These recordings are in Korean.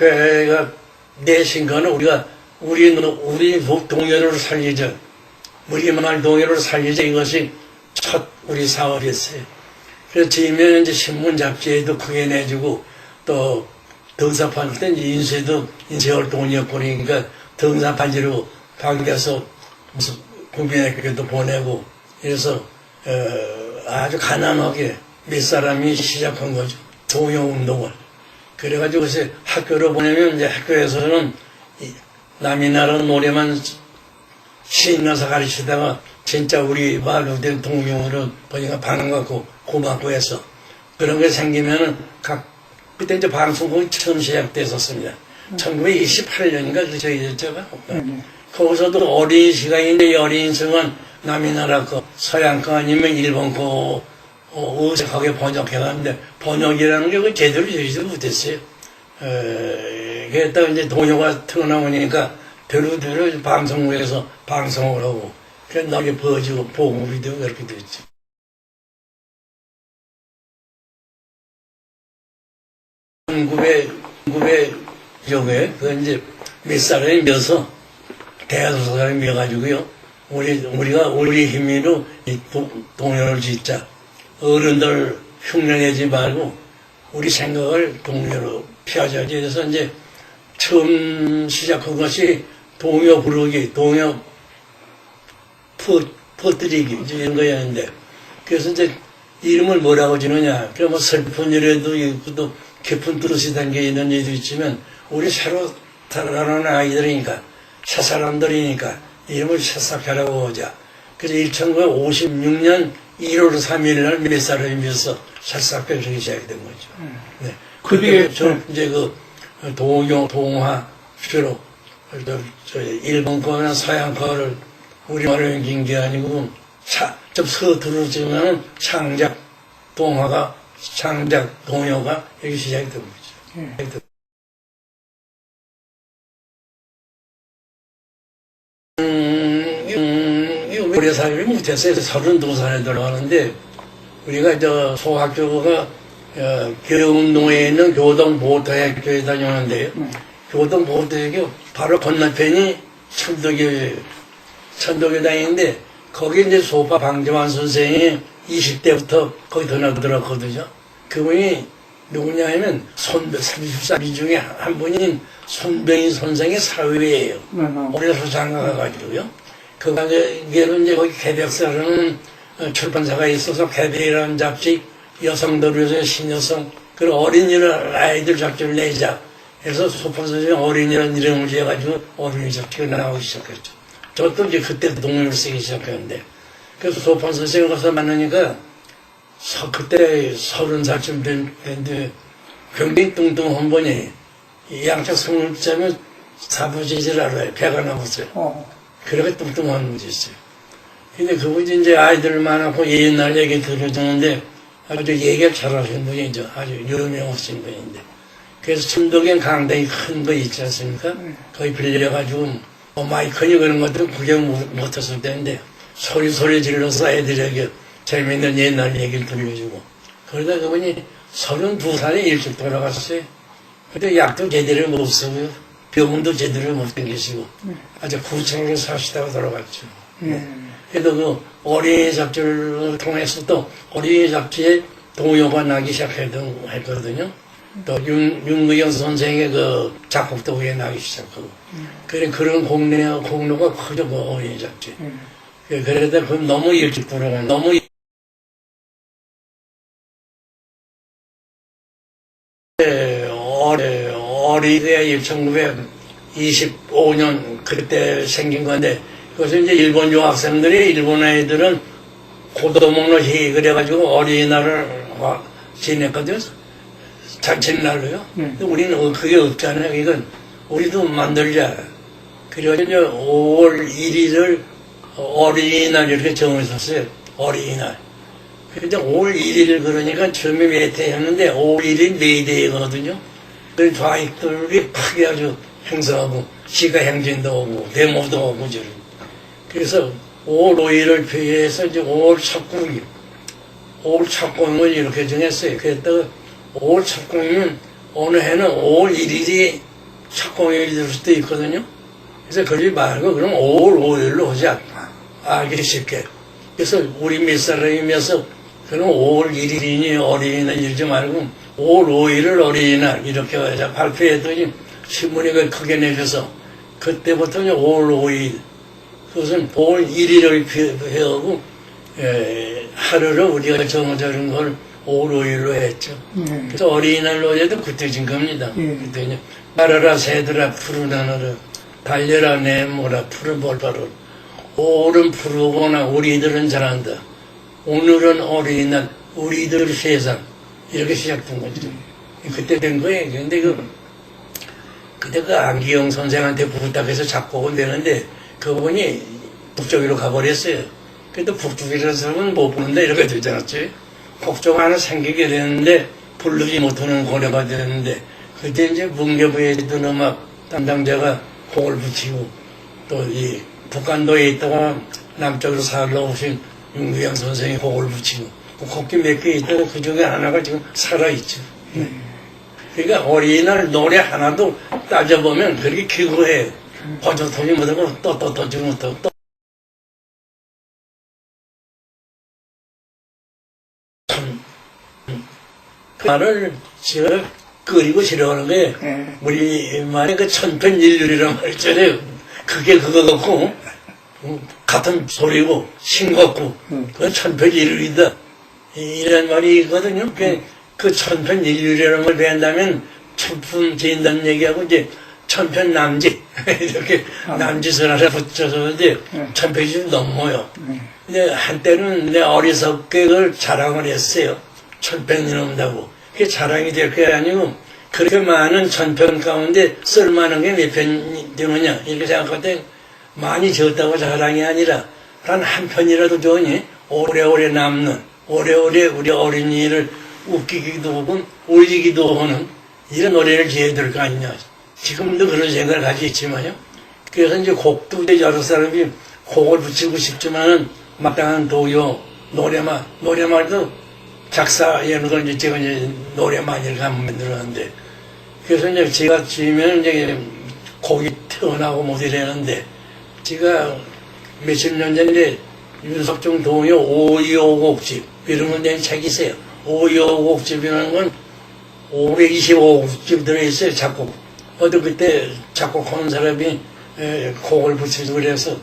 학교가 내신 거는 우리가 우리 우리 동요를 살리자 우리말 동요를 살리자 이것이 첫 우리 사업이었어요. 그래서 지면 이제 신문 잡지에도 크게 내주고 또 등사판 때 인쇄도 인쇄 활동이었고 그러니까 등사판지로 당겨서 무슨 국민학교도 보내고 그래서 어, 아주 가난하게 몇 사람이 시작한 거죠. 동요 운동을. 그래가지고 이제 학교로 보내면 이제 학교에서는 이 남이 나라 노래만 신나서 가르치다가 진짜 우리 말로 된 동요를 보니까 반갑고 고맙고 해서 그런 게 생기면은 각 그때 이제 방송국이 처음 시작됐었습니다. 1928년인가 그 저희 저가 거기서도 어린 시간인데 어린 성은 남이 나라 거 서양 거 아니면 일본 거 어, 어색하게 번역해갔는데 번역이라는 게그 제대로 되지도 못했어요. 에, 그랬다가 이제 동요가 틀어나오니까 대로대로 방송국에서 방송을 하고 그래서 나게 버지고 보급이 되고 그렇게 됐죠. 한국의 한국의 경우에 그 이제 몇 사람이 몇서 대여섯 사람이 몇가지고요 우리 우리가 우리 힘으로 이 동- 동요를 짓자 어른들 흉내내지 말고 우리 생각을 동요로 피하자. 그래서 이제 처음 시작한 것이 동요 부르기 동요 퍼, 퍼뜨리기 이런 거였는데 그래서 이제 이름을 뭐라고 지느냐. 그러면 슬픈 일에도 있고 또 깊은 뜻이 담겨 있는 일도 있지만 우리 새로 살아가는 아이들이니까 새 사람들이니까 이름을 새싹하라고 하자. 그래서 1956년 1월 3일 날 몇 사람이 면서 새싹별정이 시작이 된 거죠. 네. 그게- 그때 저 이제 그 동요, 동화 주로 저, 저 일본 거나 서양 거를 우리말로 옮긴 게 아니고 차, 좀 서투르지만 창작 동화가 창작 동요가 여기 시작이 된 거죠. 음, 오래 살지 못했어요. 32살에 들어가는데 우리가 저 소학교가 어, 교육운동에 있는 교동보호대학교에 다녔는데요. 교동보호대학교 바로 건너편이 천덕교예요. 천덕교 다니는데 거기 이제 소파 방재환 선생이 20대부터 거기 전화들었거든요. 그분이 누구냐 하면 손 30살 중에 한 분인 손병희 선생의 사위예요. 네, 네. 올해서 장가가가지고요. 그 가게는 이제 거기 개백사라는 어, 출판사가 있어서 개백이라는 잡지 여성들을 위해서 신여성 그리고 어린이를 아이들 잡지를 내자. 그래서 소판 선생님 어린이라는 이름을 지어가지고 어린이 잡지가 나오기 시작했죠. 저도 이제 그때 동요를 쓰기 시작했는데 그래서 소판 선생님 가서 만나니까 서, 그때 서른 살쯤 됐는데 굉장히 뚱뚱한 분이 이 양쪽 손을 짜면 사부지질 알아요. 배가 나왔어요. 어. 그렇게 뚱뚱한 분이 있어요. 근데 그분이 이제 아이들 많았고 옛날 얘기 들려주는데 아주 얘기를 잘하시는 분이죠. 아주 유명하신 분인데. 그래서 천덕엔 강당이 큰 거 있지 않습니까? 거기 빌려가지고 뭐 마이크니 그런 것들 구경 못- 못했을 때인데 소리 소리 질러서 애들에게 재밌는 옛날 얘기를 들려주고 그러다 그분이 32살에 일찍 돌아갔어요. 근데 약도 제대로 못 쓰고요. 병원도 제대로 못 댕기시고 아주 구청에 사시다가 돌아갔죠. 음. 그래도 그 어린이 잡지를 통해서 또 어린이 잡지에 동요가 나기 시작했거든요. 또 윤, 윤무영 선생의 그 작곡도 그게 나기 시작하고. 그래, 그런 공내, 공로가 크죠, 그 어린이 잡지. 음. 그- 그래도 그 너무 일찍 돌아가, 너무 어리대 1925년 그때 생긴 건데 그것은 이제 일본 유학생들이 일본 아이들은 고도목로 희 그래가지고 어린이날을 와- 지냈거든요. 자칫날로요. 음. 근데 우리는 어, 그게 없잖아요. 이건 우리도 만들자. 이제 5월 1일을 어린이날 이렇게 정했었어요. 어린이날. 근데 5월 1일 그러니까 처음에 메테였는데 5월 1일 메이데이거든요. 그래서 좌익들이 크게 아주 행사하고 시가 행진도 오고 데모도 오고 저런. 그래서 5월 5일을 표해서 이제 5월 첫 공일, 5월 첫 공을 이렇게 정했어요. 그랬다가 5월 첫 공이면 어느 해는 5월 1일이 착공일이 될 수도 있거든요. 그래서 그러지 말고 그럼 5월 5일로 하자. 알기 쉽게. 그래서 우리 몇 사람이면서 그럼 5월 1일이니 어린이날 이러지 말고 5월 5일을 어린이날 이렇게. 발표했더니 신문에 그 크게 내줘서 그때부터 이제 5월 5일 그것은 5월 1일을 배우고 에, 하루를 우리가 정해진 걸 5월 5일로 했죠. 예. 그래서 어린이날로 해도 그때 진 겁니다. 예. 그때 이제 날아라 새들아 푸른 하늘을 달려라 내모라 푸른 볼바를 오른 푸르거나 우리들은 잘한다. 오늘은 어린이날 우리들 세상 이렇게 시작된 거죠. 그때 된 거예요. 근데 그 그때 그 안기영 선생한테 부탁해서 작곡은 되는데 그분이 북쪽으로 가버렸어요. 그래도 북쪽이라는 사람은 못 부른다 이렇게 되잖았지. 곡조가 하나 생기게 되는데 부르지 못하는 고려가 되는데 그때 이제 문교부에 있던 음악 담당자가 곡을 붙이고 또 이 북한도에 있다가 남쪽으로 살러 오신 윤구영 선생이 곡을 붙이고 그 곡기 몇 개 있다가 그 중에 하나가 지금 살아있죠. 그러니까 어린이날 노래 하나도 따져보면 그렇게 기구해요. 버저통이 못하고 또또또 지금 못하고 또. 그 말을 제가 끓이고 싫어하는 게 예. 우리만의 그 천편일률이란 말 있잖아요. 그게 그거 같고 음, 같은 소리고 싱겁고 그건 천편일률이다. 이런 말이 있거든요. 그, 그 천편일률이라는 걸 배운다면 천품 지인다는 얘기하고 이제 천편남지 이렇게 남짓을 하나 붙여서 이제 천편이 좀 넘어요. 근데 한때는 내 어리석게 그걸 자랑을 했어요. 천편이 넘다고. 그게 자랑이 될 게 아니고 그렇게 많은 천편 가운데 쓸만한 게 몇 편이 되느냐 이렇게 생각할 때 많이 적다고 자랑이 아니라 단 한 편이라도 좋으니 오래오래 남는 오래오래 우리 어린이를 웃기기도 하고 울리기도 하는 이런 노래를 지어야 될 거 아니냐. 지금도 그런 생각을 가지고 있지만요. 그래서 이제 곡도 이제 여러 사람이 곡을 붙이고 싶지만은 마땅한 도요, 노래만, 노래만도 작사 이런 걸 이제 제가 이제 노래만 이렇게 한번 만들었는데 그래서 이제 제가 지으면 이제 곡이 태어나고 못 이래는데 제가 몇십 년 전에 윤석중 동요 525곡집 이런 건 낸 책이 있어요. 525곡집이라는 건 525곡집 들어있어요, 작곡. 어디 그때 작곡하는 사람이 에, 곡을 붙이고 그래서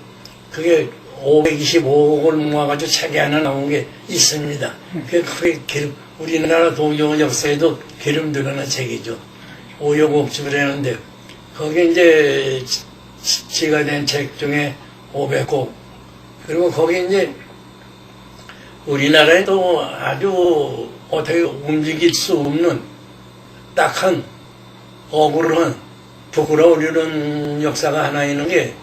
그게 525곡을 모아가지고 책이 하나 나온 게 있습니다. 그게 기름, 우리나라 동요 역사에도 기름 들어가는 책이죠. 525곡집이라는데 거기에 이제 지- 지가 된 책 중에 500곡 그리고 거기 이제 우리나라에 또 아주 어떻게 움직일 수 없는 딱한 억울한 부끄러우려는 역사가 하나 있는 게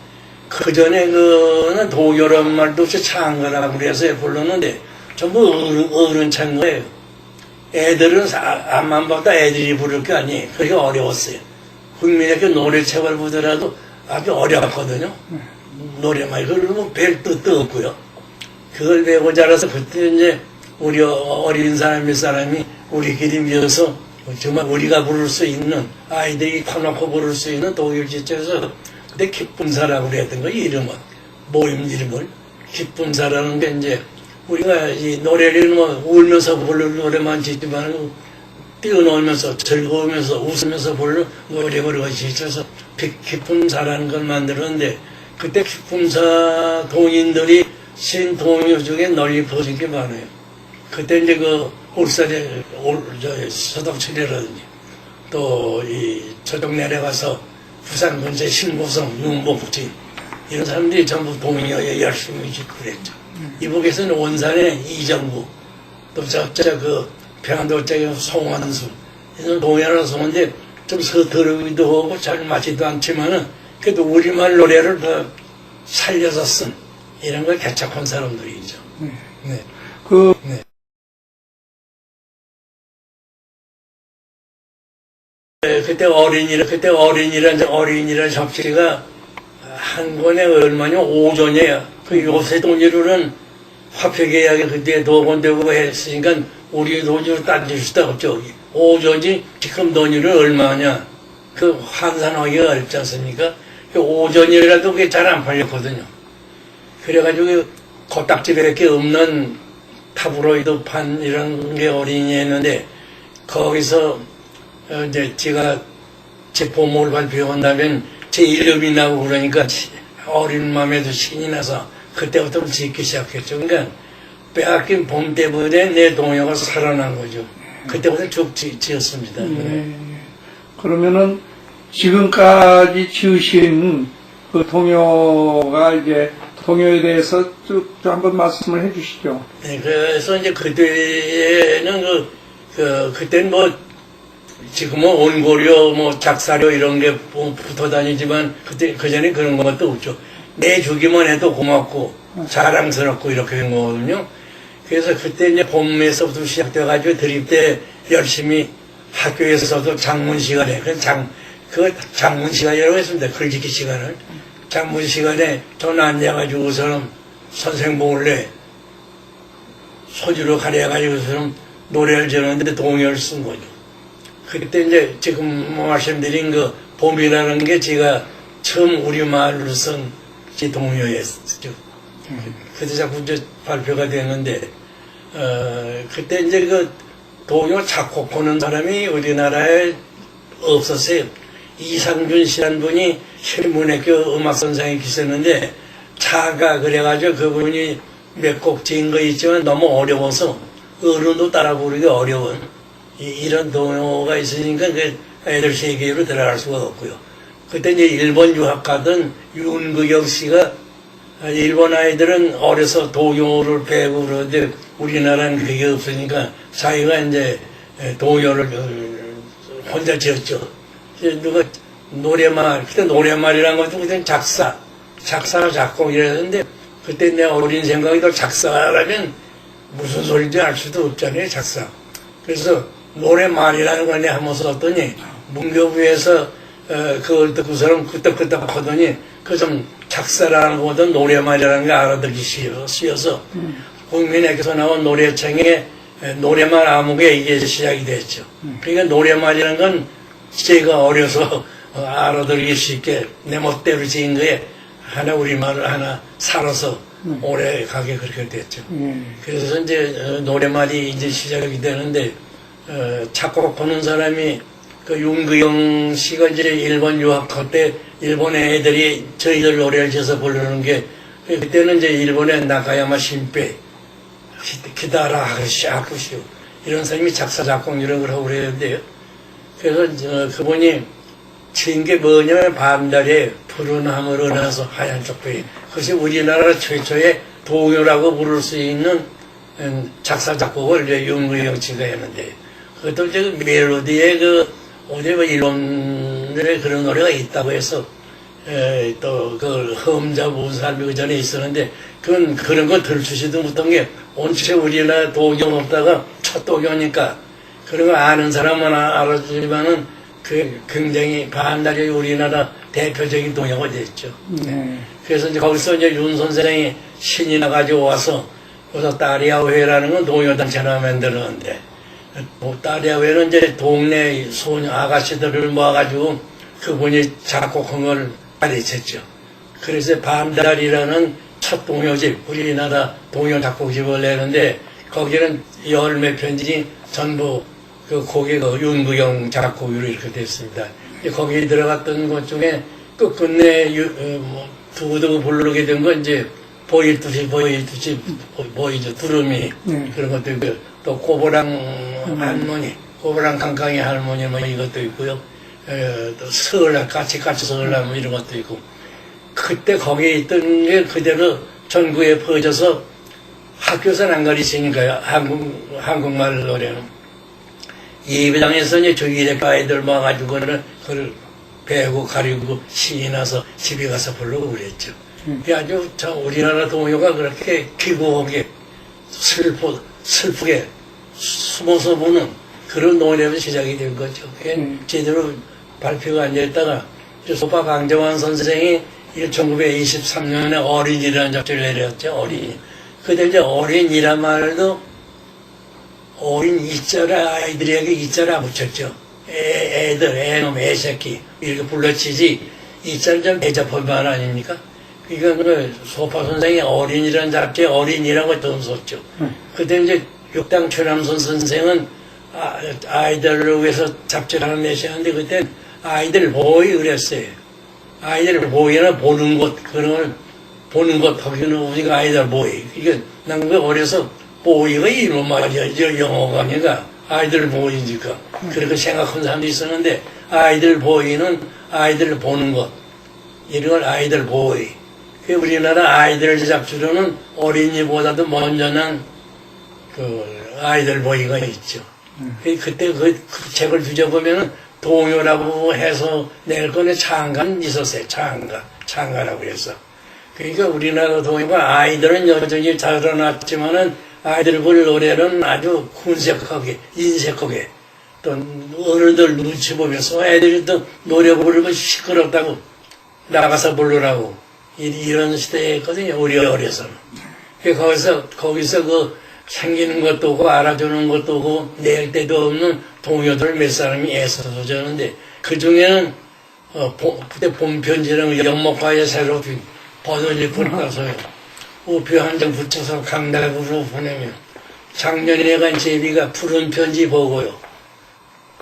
그전에 그는 도교란 말도 없이 창가라고 그래서 불렀는데 전부 어른, 어른 찬 거예요. 애들은 사- 앞만 봤다 애들이 부를 게 아니에요. 그게 어려웠어요. 국민에게 노래책을 보더라도 아주 어려웠거든요. 노래만 그걸 뭐별 뜻도 없고요. 그걸 배우고 자라서 그때 이제 우리 어- 어린 사람 몇 사람이 우리끼리 모여서 정말 우리가 부를 수 있는 아이들이 터놓고 부를 수 있는 독일 지체에서 그때 기쁨사라고 그랬던 거 이름은 모임 이름을 기쁨사라는 게 이제 우리가 이 노래를 뭐 울면서 부르는 노래만 짓지만 뛰어놀면서 즐거우면서 웃으면서 부르는 노래를 지쳐서 기쁨사라는 걸 만들었는데 그때 기쁨사 동인들이 신 동요 중에 널리 퍼진 게 많아요. 그때 이제 그 울산에 올, 저, 서덕철이라든지 또 이 저쪽 내려가서 부산 근처 신고성, 윤복지 이런 사람들이 전부 동요에 열심히 그랬죠. 이북에서는 원산에 이정구 또 저, 저, 그 평안도 쪽에 송환수 이런 동요를 쓰는데 좀 서투르기도 하고 잘 맞지도 않지만은 그래도 우리말 노래를 더 살려서 쓴 이런 걸 개척한 사람들이죠. 네. 그 네. 네, 그때 어린이라 그때 어린이란 어린이란 잡지가 한 권에 얼마냐 오전이에요. 그 요새 돈으로는 화폐 계약이 그때 도건되고 했으니까 우리 돈으로 따질 수도 없죠. 오전이 지금 돈으로 얼마냐? 그 환산하기가 어렵지 않습니까? 그 오전이라도 그게 잘 안 팔렸거든요. 그래가지고 코딱지밖에 없는 타브로이드 판 이런 게 어린이였는데 거기서 어, 이제 제가 제 보목을 발표한 다면 제 이름이 나고 그러니까 치- 어린 마음에도 신이 나서 그때부터 짓기 시작했죠. 그러니까 빼앗긴 봄 때문에 내 동요가 살아난 거죠. 그때부터 쭉 지, 지었습니다. 네. 그러면은 지금까지 지으신 그 동요가 이제 동요에 대해서 쭉, 쭉 한번 말씀을 해주시죠. 네, 그래서 이제 그때는 그, 그, 그때는 뭐, 지금은 온고료, 뭐, 작사료 이런 게뭐 붙어 다니지만, 그때, 그 전에 그런 것도 없죠. 내 주기만 해도 고맙고, 자랑스럽고 이렇게 된 거거든요. 그래서 그때 이제 봄에서부터 시작돼가지고 드립 때 열심히 학교에서도 장문 시간에, 그 장, 그 장문 시간이라고 했습니다. 글짓기 시간을. 장문 시간에 전 앉아가지고서는 선생 몰래 소주로 가려가지고서는 노래를 지었는데 동요를 쓴 거죠. 그때 이제 지금 말씀드린 그 봄이라는 게 제가 처음 우리말로 쓴 제 동요였죠. 그때 자꾸 이제 발표가 되는데, 어, 그때 이제 그 동요 작곡하는 사람이 우리나라에 없었어요. 이상준 씨라는 분이 실문학교 음악 선생이 계셨는데 차가 그래가지고 그분이 몇 곡 지은 거 있지만 너무 어려워서 어른도 따라 부르기 어려운 이, 런 동요가 있으니까 그 애들 세계로 들어갈 수가 없고요. 그때 이제 일본 유학 가던 윤구경 씨가 아, 일본 아이들은 어려서 동요를 배우고 그러는데 우리나라는 그게 없으니까 자기가 이제 동요를 어, 혼자 지었죠. 누가 노래말, 그때 노래말이란 것도 그때 작사, 작사, 작곡 이랬는데 그때 내 어린 생각이 더 작사라면 무슨 소리인지 알 수도 없잖아요, 작사. 그래서 노래말이라는 걸 내가 한번 썼더니 문교부에서 어, 그걸 듣고 사람 끄떡끄떡 하더니 그 좀 작사라는 것보다 노래말이라는 게 알아듣기 쉬워- 쉬워서 국민에게서 나온 노래청에 에, 노래말 아무개 이게 시작이 됐죠. 그러니까 노래말이라는 건 제가 어려서 어, 알아들기 쉽게 내 멋대로 지은 거에 하나 우리말을 하나 살아서 오래 가게 그렇게 됐죠. 예. 그래서 이제 어, 노래말이 이제 시작이 되는데 어, 작곡하는 사람이 그 윤구영 씨가 이제 일본 유학할 때 일본의 애들이 저희들 노래를 지어서 부르는 게 그때는 이제 일본의 나카야마 신페 기- 기다라 하시아쿠시오 이런 사람이 작사 작곡 이런 걸 하고 그랬는데요. 그래서 저 그분이 지은 게 뭐냐면 밤달에 푸른 하늘을 나서 하얀 쪽배기 그것이 우리나라 최초의 동요라고 부를 수 있는 음, 작사 작곡을 이제 윤구영 씨가 했는데 그것도 이제 그 멜로디에 그 어디 뭐 일본의 그런 노래가 있다고 해서 또그 험자 무살미 그 전에 있었는데 그건 그런 거 들추지도 못한 게 온체 우리나라 도경 없다가 첫 도경이니까 그런 거 아는 사람은 아- 알아주지만은 그 굉장히 반달이 우리나라 대표적인 동요가 됐죠. 네. 그래서 이제 거기서 이제 윤 선생이 신이 나가지고 와서 그래서 따리아회라는 건 동요단체나 만들었는데 뭐 따리아회는 이제 동네 소녀 아가씨들을 모아가지고 그분이 작곡한 걸 가르쳤죠. 그래서 밤달이라는 첫 동요집 우리나라 동요 작곡집을 내는데 거기는 열 몇 편지 전부 그 곡이 그 윤구경 작곡으로 이렇게 됐습니다. 거기에 들어갔던 것 중에 끝끝내 유- 어, 뭐 두고두고 부르게 된 건 이제 보일 듯이 보일 듯이 보- 보이죠 두루미 네. 그런 있고 또 고보랑 할머니. 고보랑 강강이 할머니 뭐 이것도 있고요. 에, 또 서울날 까치 까치 서울날 뭐 이런 것도 있고. 그때 거기에 있던 게 그대로 전국에 퍼져서 학교에서는 안 가르치니까요. 한국 한국말 노래는. 예배당에서 이제 주일에 아이들 모아가지고는 그걸 배우고 가리고 신이 나서 집에 가서 부르고 그랬죠. 그게 아주 저 우리나라 동요가 그렇게 기고하게 슬프, 슬프게 숨어서 보는 그런 노래로 시작이 된 거죠. 그게 음. 제대로 발표가 안 됐다가 소파 강정환 선생이 1923년에 어린이라는 잡지를 내렸죠. 어린이. 그때 이제 어린이란 말도 어린 이자를 아이들에게 이자를 붙였죠. 애, 애들, 애놈, 애새끼, 이렇게 불러치지, 이짤 좀 대접할 아닙니까? 그러니까 그 소파 선생이 어린이라는 잡지에 어린이라고 돈 썼죠. 그때 이제 육당 최남선 선생은 아, 아이들을 위해서 잡지를 하나 내시는데 그때 아이들 보이 그랬어요. 아이들 보이나 보는 것, 그런 걸 보는 것 하기는 우리가 아이들 보이. 이게 난그 어려서 보이가 이런 말이야. 저 영어가 아니라 아이들 보이니까. 그렇게 생각하는 사람도 있었는데 아이들 보이는 아이들 보는 것. 이런 걸 아이들 보이. 그 우리나라 아이들 잡지로는 어린이보다도 먼저 난 그 아이들 보이가 있죠. 그 그때 그, 그 책을 뒤져보면은 동요라고 해서 낼 거는 창간 있었어요. 창가. 창가라고 해서. 그러니까 우리나라 동요가 아이들은 여전히 자라났지만은 아이들 볼 노래는 아주 훈색하게, 인색하게 또 어른들 눈치 보면서 애들이 또 노래 부르면 시끄럽다고 나가서 부르라고 이- 이런 시대였거든요. 우리 어려서는. 그 거기서 거기서 그 생기는 것도 오고 알아주는 것도 오고 낼 때도 없는 동요들 몇 사람이 애써서 저는데 그 중에는 어, 보- 그때 봄편지랑 연목과에 새로 빈 버들잎을 따서요. 우표 한 장 붙여서 강달구로 보내면 작년에 간 제비가 푸른 편지 보고요.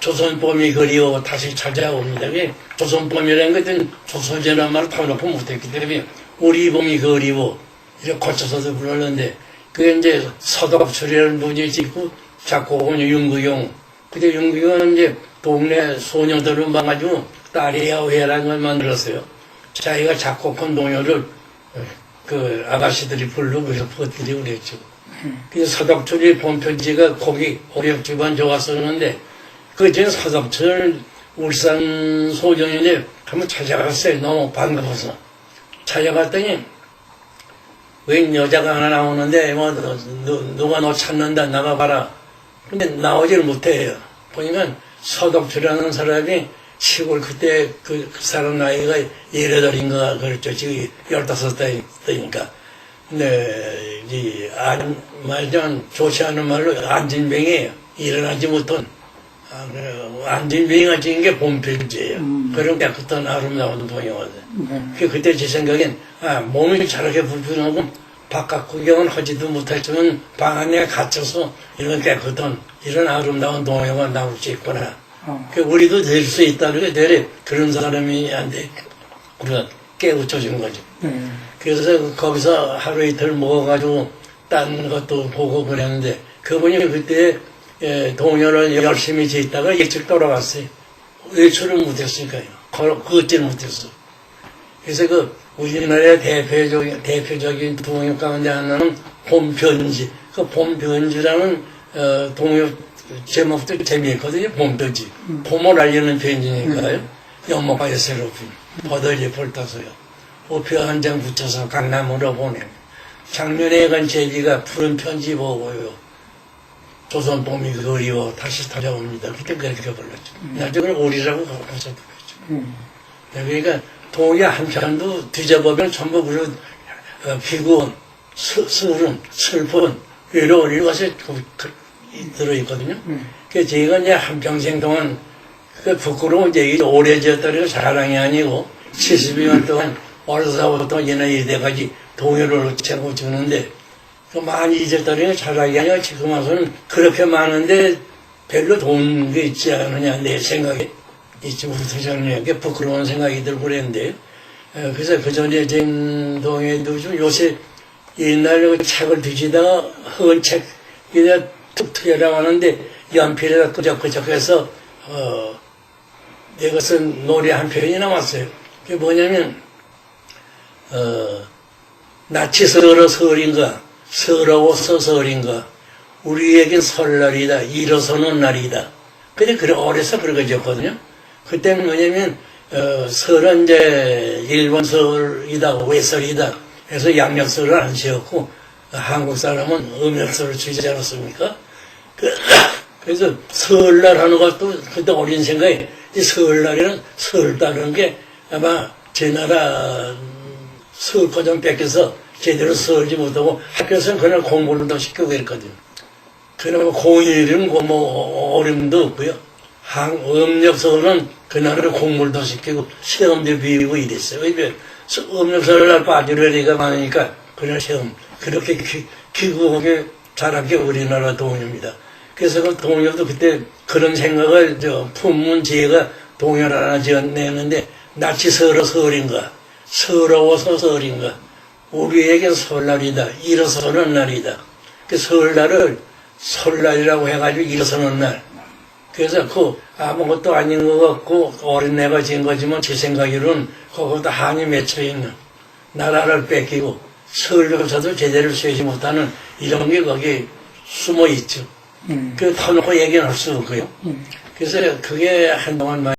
조선봄이 그리워 다시 찾아옵니다. 왜 조선봄이라는 것은 조선제란 말을 타놓고 못했기 때문에 우리 봄이 그리워 이렇게 고쳐서도 불렀는데 그게 이제 서덕철이라는 분이 짓고 작곡은 윤구용 그때 윤구용은 이제 동네 소녀들을 막아가지고 딸이야 왜라는 걸 만들었어요. 자기가 작곡한 동요를 그 아가씨들이 부르고 그래서 퍼뜨리고 그랬죠. 그래서 서덕철이 본편지가 거기 오력집안 좋았었는데 그 전에 서덕철 울산 소정인데 한번 찾아갔어요. 너무 반가워서. 찾아갔더니 웬 여자가 하나 나오는데 뭐 너, 누- 누가 너 찾는다 나가봐라. 근데 나오지를 못해요. 보니까 서덕철이라는 사람이 시골 그때 그, 그 사람 나이가 예여덟인가 그랬죠. 지금 열다섯 대니까. 근데 이 안, 말좀 좋지 않은 말로 안진병이에요. 일어나지 못한 아, 그래. 안진병이가 지은 게 봄필지예요. 그런 깨끗한 아름다운 동요거든. 네. 그 그때 제 생각엔 아, 몸이 저렇게 불편하고 바깥 구경은 하지도 못했지만 방 안에 갇혀서 이런 깨끗한 이런 아름다운 동요가 나올 수 있구나. 어. 그 우리도 될 수 있다는 게 되레 그런 사람이 안 돼. 우리가 깨우쳐준 거죠. 네. 그래서 거기서 하루 이틀 먹어가지고 딴 것도 보고 그랬는데 그분이 그때 예, 동요를 열심히 짓다가 일찍 돌아갔어요. 외출을 못했으니까요. 걸- 걷지를 못했어. 그래서 그 우리나라의 대표적인, 대표적인 동요 가운데 하나는 봄편지. 그 봄편지라는 어, 동요 제목도 재미있거든요. 봄편지. 봄을 알리는 편지니까요. 연목하여 새롭은 버들잎을 따서요. 우표 한 장 붙여서 강남으로 보내. 작년에 간 제비가 푸른 편지 보고요. 조선 봄이 그리워 다시 찾아옵니다. 그때 그렇게 불렀죠. 나중에 오리라고 가서 불렀죠. 음. 네, 그러니까 동요 한 편도 뒤져보면 전부 그런 어, 비군, 스, 스름, 슬픈, 외로운 이것이 그- 그- 이- 들어있거든요. 그래서 제가 이제 한평생 동안 그 부끄러운 얘기 오래 지었다는 자랑이 아니고 70년 동안 어려서부터 이나 이때까지 동요를 채고 주는데 그 많이 잊었다는 자랑이 아니라 지금 와서는 그렇게 많은데 별로 게 있지 않느냐 내 생각에 있지 못하잖아요. 부끄러운 생각이 들고 그랬는데 어, 그래서 그 전에 된 동요도 좀 요새 옛날 그 책을 뒤지다가 흑은 책 이제 툭툭이라고 하는데 연필에다 끄적끄적해서 어 내가 쓴 노래 한 편이 남았어요. 그게 뭐냐면 어 낯이 서러 설인가 서러워서 설인가 우리에겐 설날이다 일어서는 날이다. 근데 그래 어려서 그렇게 적거든요. 그때는 뭐냐면 어, 설은 이제 일본 설이다 외설이다. 그래서 양력설을 안 지었고 한국 사람은 음력설을 주지 않았습니까? 그, 그래서 설날 하는 것도 그때 어린 생각에 이 설날에는 설다는 게 아마 제 나라 설거 좀 뺏겨서 제대로 설지 못하고 학교에서는 그냥 공부를 더 시키고 그랬거든요. 그러면 공일은 뭐 어림도 없고요. 한 음력서는 그날을 공물도 시키고 시험도 비우고 이랬어요. 이제 음력설날 빠지려니까 많으니까 그날 시험 그렇게 기, 기구하게 자란 게 우리나라 동요입니다. 그래서 그 동요도 그때 그런 생각을 저 품문 지혜가 동요를 하나 지어내는데 낯이 서러 설인가 서러워서 설인가 우리에게 설날이다 일어서는 날이다 그 설날을 설날이라고 해가지고 일어서는 날 그래서 그 아무것도 아닌 것 같고 어린애가 지은 거지만 제 생각으로는 그것도 한이 맺혀 있는 나라를 뺏기고 설교사도 제대로 쓰지 못하는 이런 게 거기 숨어 있죠. 음. 그 터놓고 얘기는 할 수 없고요. 음. 그래서 그게 한동안 많이